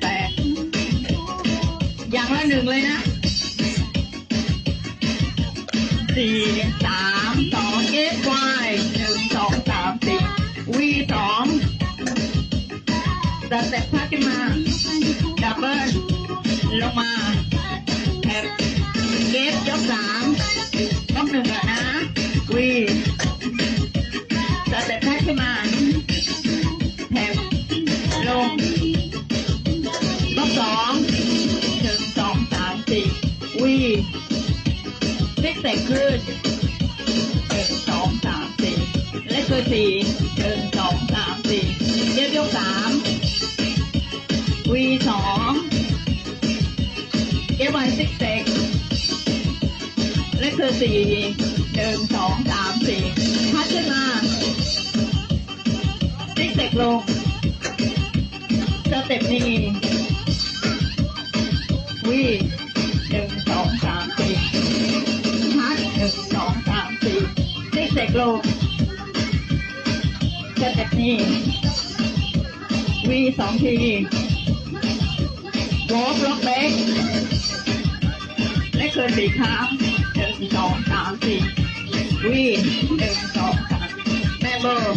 แปดอย่างละหนึ่งเลยนะสี่สามสองเอฟวายหนึ่งสองสามสี่วีสองสเต็ปพักขึ้นมาดับเบิลลงมาแทบเกฟยกสามยกหนึ่งอะนะวีสเต็ปพักขึ้นมา V2 F166 และคือ4 1 2 3 4พัดขึ้นมาติ๊กเต็กลงสเต็ปนี้ V 1 2 3 4พัด1 2 3 4ติ๊กเต็กลงสเต็ปนี้องที ล์กล็อกเบกและเกินสี่ครั้งหนึ่งสองสามสี่วีหนึ่งสองสามแม่เบอร์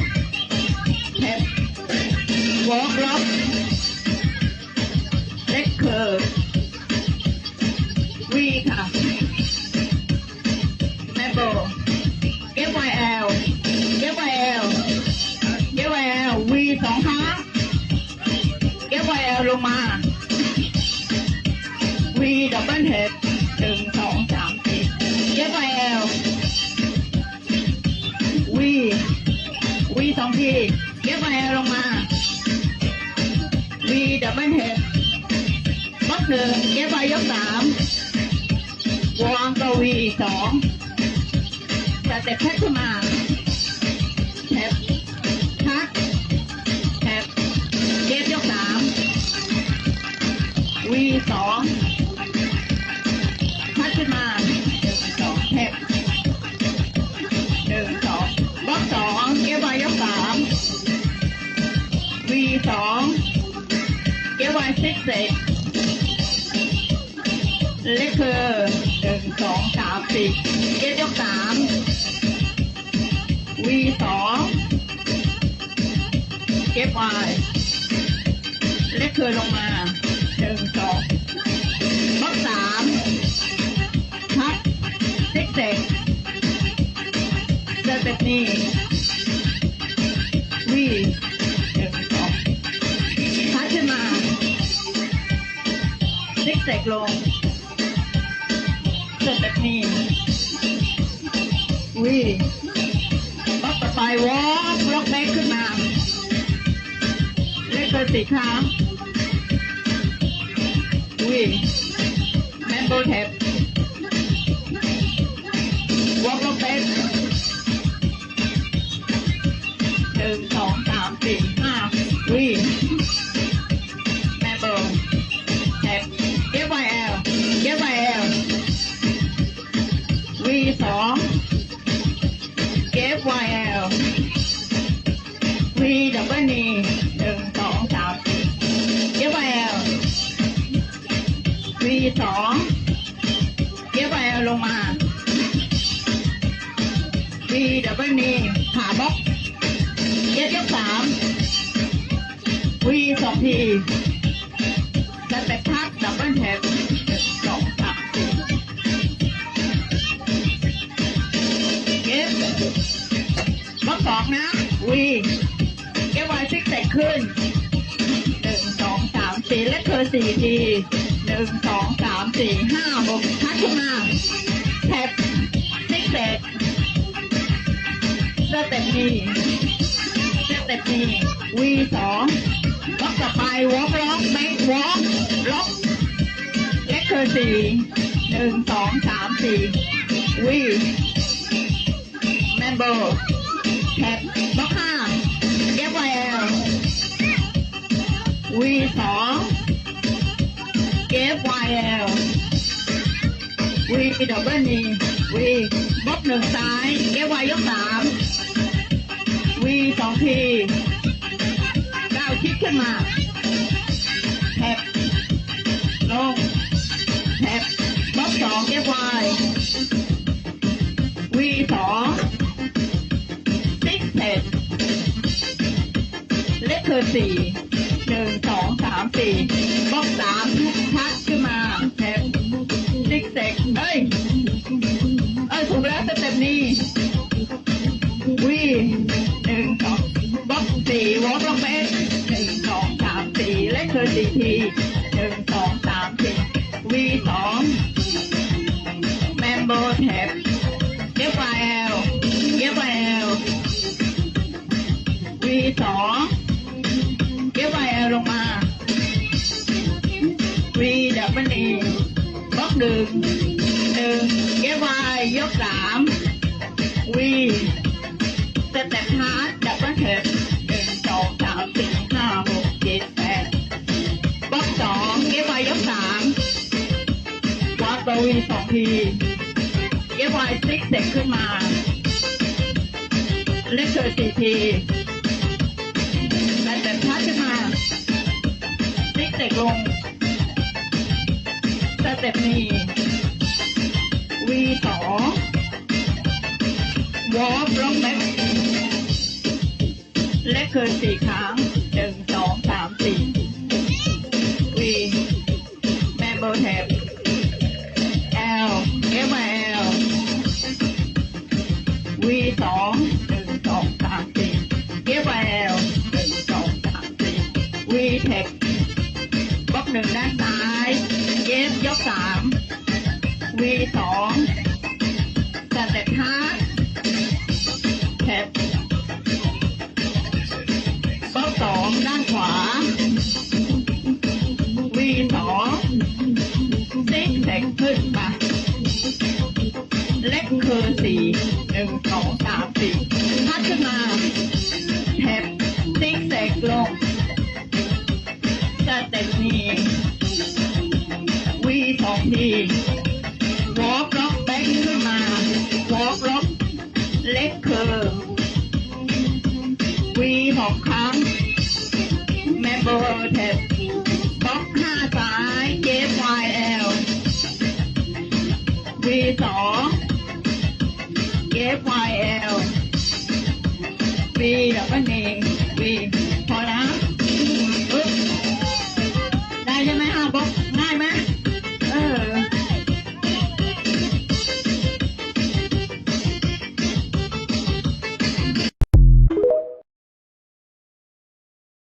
แท็บวอล์กล็อกเล็กเคิร์วีค่ะแม่เบอร์เก็บไวแอลเก็บไวแอลเก็บไวแอลวีสองครั้งเก็บไวแอลลงมา วีดับเบิลเฮดหนึ่งสองสามสี่เย็บไอเอลวีวีสองทีเย็บไอเอลลงมาวีดับเบิลเฮดบล็อกหนึ่งเย็บไอยกสามวางกวีสองสเต็ปแพ็คขึ้นมา เก็บไว้ซิกเซกเลขคือหนึ่งสองสามสี่เก็บยกสามวีสองเก็บไว้เลขคือลงมาหนึ่งสองบล็อกสามพัดซิกเซกสเต็ปนี้ เซกลงสเต็ปนี้วีบล็อกต่อไปวอล์กบล็อกแบ็กขึ้นมาเลขเกินสี่ครั้งวีแมนโบแท็บวอล์กบล็อกแบ็กหนึ่งสองสามสี่ห้าวีแวีสองเก็บไวแอลลงมาวีดับเบิลนีขาบล็อกเก็บยกสามวีสองทีสเต็ปพักดับเบิลแท็บสองสามสี่เก็บบล็อกสองนะวีเก็บไว้ซิกเตกขึ้นหนึ่งสองสามสี่และเธอสี่ที นึ่งสองสามสี่ห้าหกพักขึ้นมาแท็บซิกเตกสเต็ปนี้สเต็ปนี้วีสองบล็อกต่อไปวอล์กล็อกเมควอล์กล็อกและเธอสี่หนึ่งสองสามสี่วีแมนโบแท็บบล็อกห้าเก็บไวแอลวีสอง YL V ดับเบิลนี V บล็อกหนึ่งซ้าย FY ยกสาม V สองทีก้าวคิดขึ้นมาแทบลงแทบบล็อกสอง FY V สองติ๊กเท็ดเลขเธอสี่ หนึ่งสองสามสี่บล็อกสามทุกทักขึ้นมาแถบซิกเซกเอ้ย เอ้ยถูกแล้วสเต็ปนี้วีหนึ่งสองบล็อกสี่วอล์กล็อกเบสหนึ่งสองสามสี่และคือสี่ทีหนึ่งสองสามสี่วีสองแมมโบแท็บเอฟไอเอลเอฟไอเอลวีสอง ลงมาวีดับเบิลอีบล็อกหนึ่งหนึ่งเอฟไอยกสามวีสเต็ปฮาร์ดดับเบิลเท็บหนึ่งสองสามสี่ห้าหกเจ็ดแปดบล็อกสองเอฟไอยกสามวัดตัววีสองทีเอฟไอซิกเด็กขึ้นมาเล่นเกิดสี่ที แต่แต่พัดขึ้นมาซิกเต็กลงสเต็ปนี้วีสองวอล์ฟลงแบ็คและเกิดสี่ครั้งหนึ่งสองสามสี่ V Tech บล็อกหนึ่งด้านซ้าย F ยกสาม V สอง เต็ปนี้วีสองทีวอล์กล็อกแบ็คขึ้นมาวอล์กล็อกเล็กเคือวีหกครั้งแมโบแท็บล็อกห้าซ้ายเจฟวายเอล V สอง F Y L V แล้วก็เนง